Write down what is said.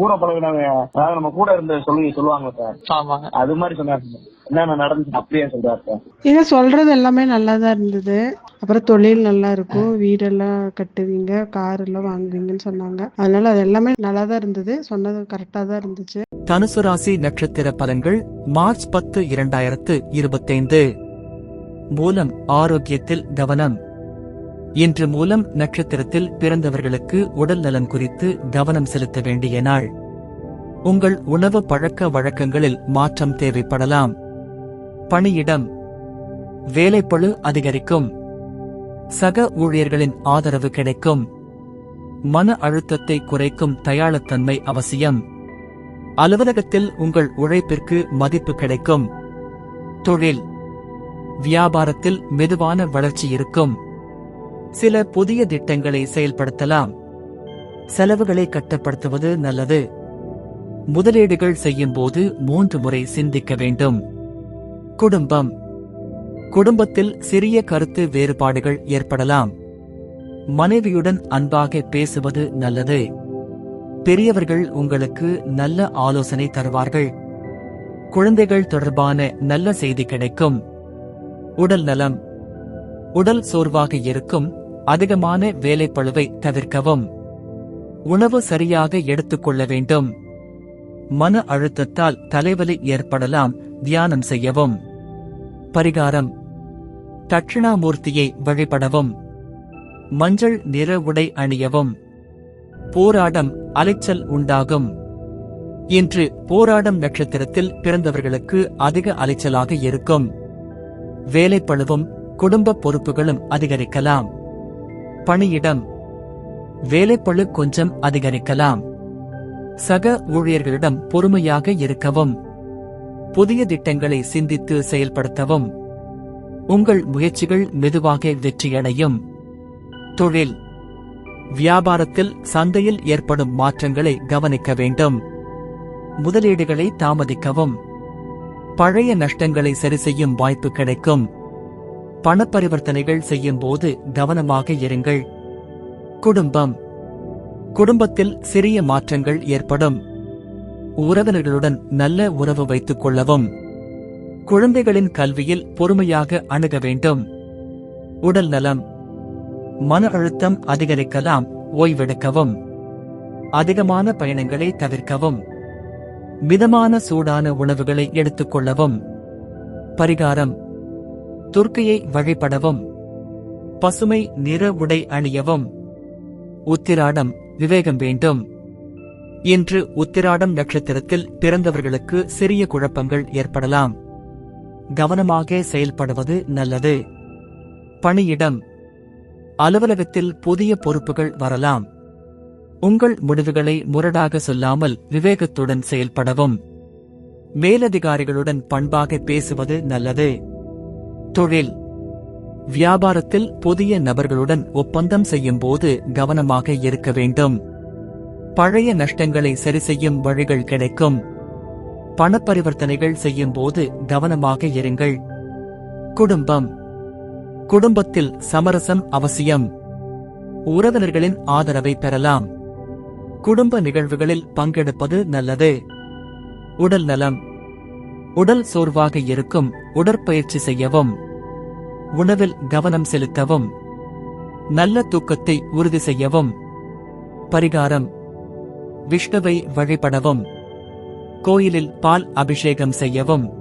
கூட பழகினவங்க அதாவது நம்ம கூட இருந்த சொல்லி சொல்லுவாங்க சார். அது மாதிரி சொன்னாரு சார். என்னென்ன நடந்துச்சு அப்படியே சொல்றாரு சார். நீங்க சொல்றது எல்லாமே நல்லா தான் இருந்தது. அப்புறம் தொழில் நல்லா இருக்கும். வீடெல்லாம் கட்டுவீங்க கார் எல்லாம் வாங்குவீங்கன்னு சொன்னாங்க. அதனால அது எல்லாமே நல்லா தான் இருந்தது. சொன்னது கரெக்டா தான் இருந்துச்சு. தனுசு ராசி நட்சத்திர பலன்கள் மார்ச் பத்து இரண்டாயிரத்து இருபத்தைந்து. மூலம் ஆரோக்கியத்தில் கவனம். இன்று மூலம் நட்சத்திரத்தில் பிறந்தவர்களுக்கு உடல் நலம் குறித்து கவனம் செலுத்த வேண்டிய நாள். உங்கள் உணவு பழக்க வழக்கங்களில் மாற்றம் தேவைப்படலாம். பணியிடம். வேலைப்பளு அதிகரிக்கும். சக ஊழியர்களின் ஆதரவு கிடைக்கும். மன அழுத்தத்தை குறைக்கும் தயாளத்தன்மை அவசியம். அலுவலகத்தில் உங்கள் உழைப்பிற்கு மதிப்பு கிடைக்கும். தொழில். வியாபாரத்தில் மெதுவான வளர்ச்சி இருக்கும். சில புதிய திட்டங்களை செயல்படுத்தலாம். செலவுகளை கட்டுப்படுத்துவது நல்லது. முதலீடுகள் செய்யும் போது மூன்று முறை சிந்திக்க வேண்டும். குடும்பம். குடும்பத்தில் சிறிய கருத்து வேறுபாடுகள் ஏற்படலாம். மனைவியுடன் அன்பாக பேசுவது நல்லது. பெரியவர்கள் உங்களுக்கு நல்ல ஆலோசனை தருவார்கள். குழந்தைகள் தொடர்பான நல்ல செய்தி கிடைக்கும். உடல் நலம். உடல் சோர்வாக இருக்கும். அதிகமான வேலைப்பழுவை தவிர்க்கவும். உணவு சரியாக எடுத்துக்கொள்ள வேண்டும். மன அழுத்தத்தால் தலைவலி ஏற்படலாம் தியானம் செய்யவும். பரிகாரம். தட்சிணாமூர்த்தியை வழிபடவும். மஞ்சள் நிற உடை அணியவும். போராடம் அலைச்சல் உண்டாகும். இன்று போராடம் நட்சத்திரத்தில் பிறந்தவர்களுக்கு அதிக அலைச்சலாக இருக்கும். வேலைப்பளுவும் குடும்ப பொறுப்புகளும் அதிகரிக்கலாம். பணியிடம். வேலைப்பளு கொஞ்சம் அதிகரிக்கலாம். சக ஊழியர்களிடம் பொறுமையாக இருக்கவும். புதிய திட்டங்களை சிந்தித்து செயல்படுத்தவும். உங்கள் முயற்சிகள் மெதுவாக வெற்றியடையும். தொழில். வியாபாரத்தில் சந்தையில் ஏற்படும் மாற்றங்களை கவனிக்க வேண்டும். முதலீடுகளை தாமதிக்கவும். பழைய நஷ்டங்களை சரிசெய்யும் வாய்ப்பு கிடைக்கும். பணப்பரிவர்த்தனைகள் செய்யும் போது கவனமாக இருங்கள். குடும்பம். குடும்பத்தில் சிறிய மாற்றங்கள் ஏற்படும். உறவினர்களுடன் நல்ல உறவு வைத்துக் கொள்ளவும். குழந்தைகளின் கல்வியில் பொறுமையாக அணுக வேண்டும். உடல் நலம். மன அழுத்தம் அதிகரிக்கலாம் ஓய்வெடுக்கவும். அதிகமான பயணங்களை தவிர்க்கவும். மிதமான சூடான உணவுகளை எடுத்துக்கொள்ளவும் பரிகாரம். துர்க்கையை வழிபடவும் பசுமை நிற உடை அணியவும் உத்திராடம் விவேகம் வேண்டும். இன்று உத்திராடம் நட்சத்திரத்தில் பிறந்தவர்களுக்கு சிறிய குழப்பங்கள் ஏற்படலாம். கவனமாக செயல்படுவது நல்லது. பணியிடம் அலுவலகத்தில் புதிய பொறுப்புகள் வரலாம். உங்கள் முடிவுகளை முரடாக சொல்லாமல் விவேகத்துடன் செயல்படவும். மேலதிகாரிகளுடன் பண்பாக பேசுவது நல்லது. தொழில். வியாபாரத்தில் புதிய நபர்களுடன் ஒப்பந்தம் செய்யும் போது கவனமாக இருக்க வேண்டும். பழைய நஷ்டங்களை சரிசெய்யும் வழிகள் கிடைக்கும். பணப்பரிவர்த்தனைகள் செய்யும் போது கவனமாக இருங்கள். குடும்பம். குடும்பத்தில் சமரசம் அவசியம். உறவினர்களின் ஆதரவை பெறலாம். குடும்ப நிகழ்வுகளில் பங்கெடுப்பது நல்லது. உடல் நலம். உடல் சோர்வாக இருக்கும் உடற்பயிற்சி செய்யவும் உணவில் கவனம் செலுத்தவும் நல்ல தூக்கத்தை உறுதி செய்யவும் பரிகாரம் விஷ்ணுவை வழிபடவும் கோயிலில் பால் அபிஷேகம் செய்யவும்